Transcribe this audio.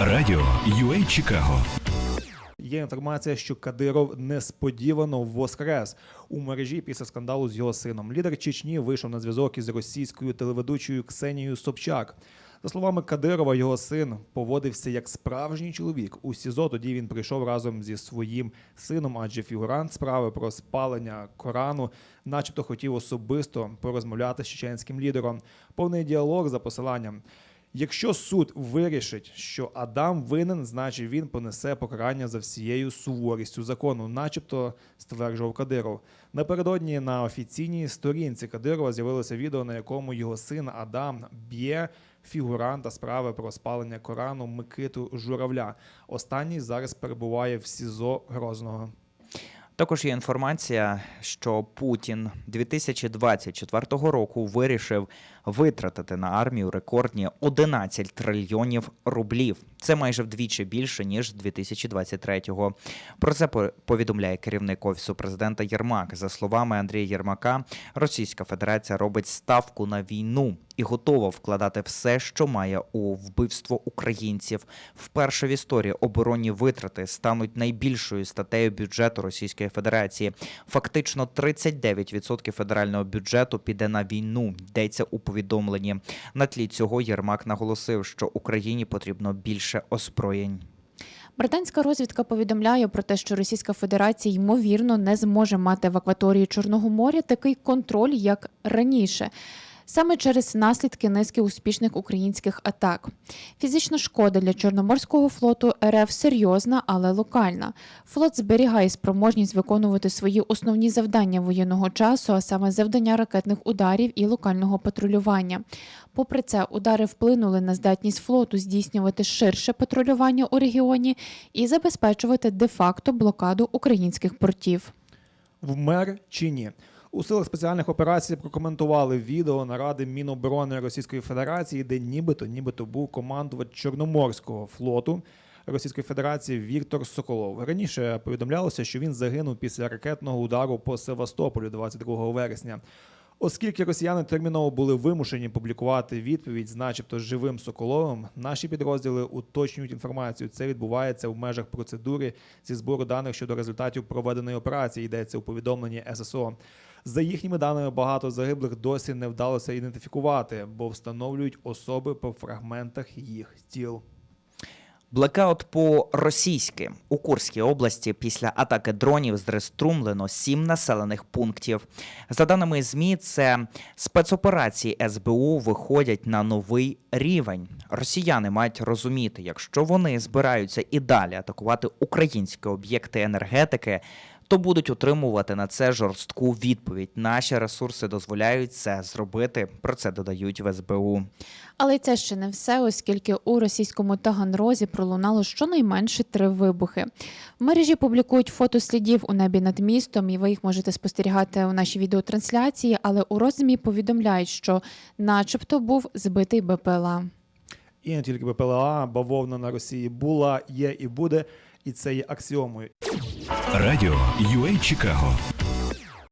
Радіо UA Чикаго Є інформація, що Кадиров несподівано воскрес у мережі після скандалу з його сином. Лідер Чечні вийшов на зв'язок із російською телеведучою Ксенією Собчак. За словами Кадирова, його син поводився як справжній чоловік. У СІЗО тоді він прийшов разом зі своїм сином, адже фігурант справи про спалення Корану, начебто хотів особисто порозмовляти з чеченським лідером. Повний діалог за посиланням. Якщо суд вирішить, що Адам винен, значить він понесе покарання за всією суворістю закону, начебто стверджував Кадиров. Напередодні на офіційній сторінці Кадирова з'явилося відео, на якому його син Адам б'є фігуранта справи про спалення Корану Микиту Журавля. Останній зараз перебуває в СІЗО Грозного. Також є інформація, що Путін 2024 року вирішив витратити на армію рекордні 11 трильйонів рублів. Це майже вдвічі більше ніж 2023-го. Про це по- повідомляє керівник офісу президента Єрмак. За словами Андрія Єрмака, Російська Федерація робить ставку на війну і готова вкладати все, що має у вбивство українців. Вперше в історії оборонні витрати стануть найбільшою статтею бюджету Російської Федерації. Фактично 39% федерального бюджету піде на війну. Йдеться у повідомленні. На тлі цього Єрмак наголосив, що Україні потрібно більше озброєнь. Британська розвідка повідомляє про те, що Російська Федерація ймовірно не зможе мати в акваторії Чорного моря такий контроль, як раніше. Саме через наслідки низки успішних українських атак. Фізична шкода для Чорноморського флоту РФ серйозна, але локальна. Флот зберігає спроможність виконувати свої основні завдання воєнного часу, а саме завдання ракетних ударів і локального патрулювання. Попри це, удари вплинули на здатність флоту здійснювати ширше патрулювання у регіоні і забезпечувати де-факто блокаду українських портів. Вмер чи ні? У силах спеціальних операцій прокоментували відео наради Міноборони Російської Федерації, де нібито нібито був командувач Чорноморського флоту Російської Федерації Віктор Соколов. Раніше повідомлялося, що він загинув після ракетного удару по Севастополю 22 вересня. Оскільки росіяни терміново були вимушені публікувати відповідь начебто живим Соколовим, наші підрозділи уточнюють інформацію. Це відбувається в межах процедури зі збору даних щодо результатів проведеної операції. Йдеться у повідомленні ССО. За їхніми даними, багато загиблих досі не вдалося ідентифікувати, бо встановлюють особи по фрагментах їх тіл. Блекаут по російськи у Курській області після атаки дронів зреструмлено сім населених пунктів. За даними ЗМІ, це спецоперації СБУ виходять на новий рівень. Росіяни мають розуміти, якщо вони збираються і далі атакувати українські об'єкти енергетики. То будуть отримувати на це жорстку відповідь. Наші ресурси дозволяють це зробити. Про це додають в СБУ. Але це ще не все, оскільки у російському Таганрозі пролунало щонайменше три вибухи. В мережі публікують фото слідів у небі над містом, і ви їх можете спостерігати у нашій відеотрансляції. Але у розмі повідомляють, що, начебто, був збитий БПЛА. І не тільки БПЛА, бавовна на Росії була, є і буде, і це є аксіомою. Радіо UA Чикаго